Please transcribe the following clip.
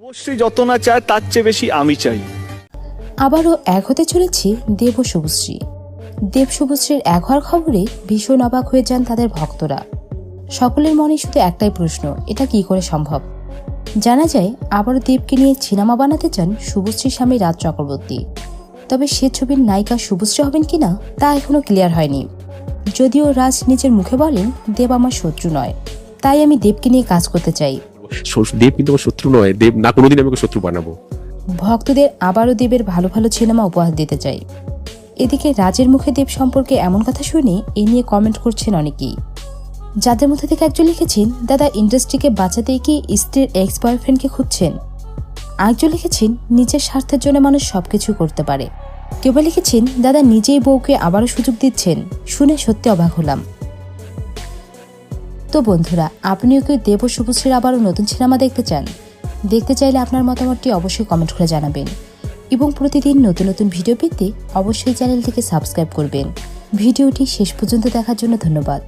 অবশ্যই যত না চায়, তার চেয়ে বেশি আমি চাই। আবারও এক হতে চলেছে দেব শুভশ্রী। দেব শুভশ্রীর এক হওয়ার খবরে ভীষণ অবাক হয়ে যান তাদের ভক্তরা। সকলের মনে শুধু একটাই প্রশ্ন, এটা কি করে সম্ভব? জানা যায়, আবারও দেবকে নিয়ে সিনেমা বানাতে চান শুভশ্রীর স্বামী রাজ চক্রবর্তী। তবে সে ছবির নায়িকা শুভশ্রী হবেন কিনা, তা এখনও ক্লিয়ার হয়নি। যদিও রাজ নিজের মুখে বলেন, দেব আমার শত্রু নয়। তাই আমি দেবকে নিয়ে কাজ করতে চাই। দেব কিন্তু আমার শত্রু নয়। দেব না কোনোদিন আমি শত্রু বানাবো। ভক্তদের আবারও দেবের ভালো ভালো সিনেমা উপহার দিতে চাই। এদিকে রাজের মুখে দেব সম্পর্কে এমন কথা শুনে এ নিয়ে কমেন্ট করছেন অনেকেই। যাদের মধ্যে থেকে একজন লিখেছেন, দাদা ইন্ডাস্ট্রিকে বাঁচাতে কি স্ত্রীর এক্স বয়ফ্রেন্ডকে খুঁজছেন? আরেকজন লিখেছেন, নিজের স্বার্থের জন্য মানুষ সবকিছু করতে পারে। কেউ লিখেছেন, দাদা, নিজেই বউকে আবারও সুযোগ দিচ্ছেন। শুনে সত্যি অবাক হলাম। তো বন্ধুরা, আপনিও কি দেব শুভশ্রীর আবারও নতুন সিনেমা দেখতে চান? দেখতে চাইলে আপনার মতামতটি অবশ্যই কমেন্ট করে জানাবেন। এবং প্রতিদিন নতুন নতুন ভিডিও পেতে অবশ্যই চ্যানেলটিকে সাবস্ক্রাইব করবেন। ভিডিওটি শেষ পর্যন্ত দেখার জন্য ধন্যবাদ।